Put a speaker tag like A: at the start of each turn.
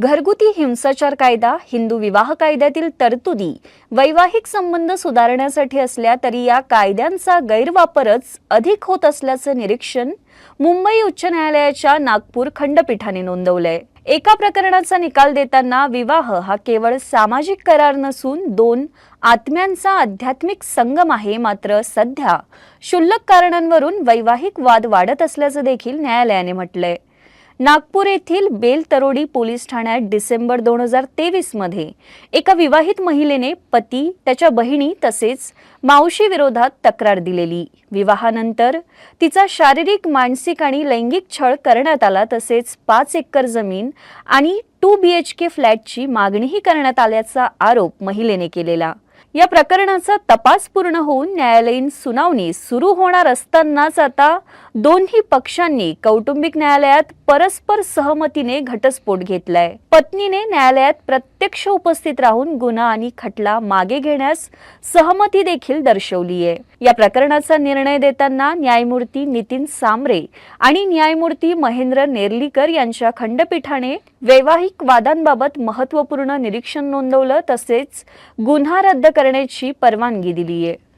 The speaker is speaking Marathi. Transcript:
A: घरगुती हिंसाचार कायदा हिंदू विवाह कायद्यातील तरतुदी वैवाहिक संबंध सुधारण्यासाठी असल्या तरी या कायद्यांचा गैरवापरच अधिक होत असल्याचं निरीक्षण मुंबई उच्च न्यायालयाच्या नागपूर खंडपीठाने नोंदवलंय. एका प्रकरणाचा निकाल देताना विवाह हा केवळ सामाजिक करार नसून दोन आत्म्यांचा आध्यात्मिक संगम आहे मात्र सध्या क्षुल्लक कारणांवरून वैवाहिक वाद वाढत असल्याचं देखील न्यायालयाने म्हटलंय. नागपूर येथील बेलतरोडी पोलीस ठाण्यात डिसेंबर दोन हजार तेवीसमध्ये एका विवाहित महिलेने पती त्याच्या बहिणी तसेच मावशीविरोधात तक्रार दिलेली. विवाहानंतर तिचा शारीरिक मानसिक आणि लैंगिक छळ करण्यात आला तसेच पाच एकर जमीन आणि टू बी एच के फ्लॅटची मागणीही करण्यात आल्याचा आरोप महिलेने केलेला. या प्रकरणाचा तपास पूर्ण होऊन न्यायालयीन सुनावणी सुरू होणार असतानाच आता दोन्ही पक्षांनी कौटुंबिक न्यायालयात परस्पर सहमतीने घटस्फोट घेतलाय. पत्नीने न्यायालयात प्रत्यक्ष उपस्थित राहून गुन्हा आणि खटला मागे घेण्यास सहमती देखील दर्शवली आहे या प्रकरणाचा निर्णय देताना न्यायमूर्ती नितीन सामरे आणि न्यायमूर्ती महेंद्र नेर्लीकर यांच्या खंडपीठाने वैवाहिक वादांबाबत महत्त्वपूर्ण निरीक्षण नोंदवलं तसेच गुन्हा रद्द करण्याची परवानगी दिली आहे